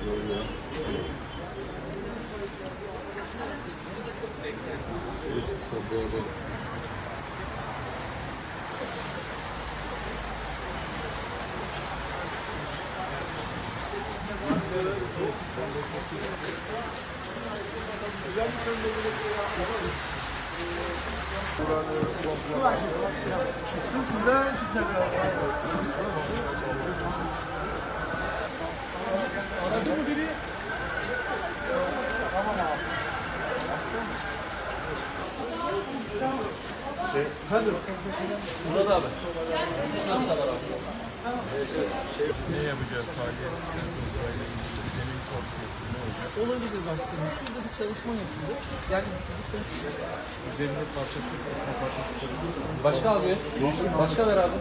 Sabah. Çıktı size çıktı. Şey, hadi. Murat abi. Şurası da var abi. Ne yapacağız faaliyet? Zemin korkuyorsun ne olacak? Olabilir başkanım. Şurada bir çalışma yapıldı. Yani Üzerinde parçası, parçası. Başka abi. Başka ver abi.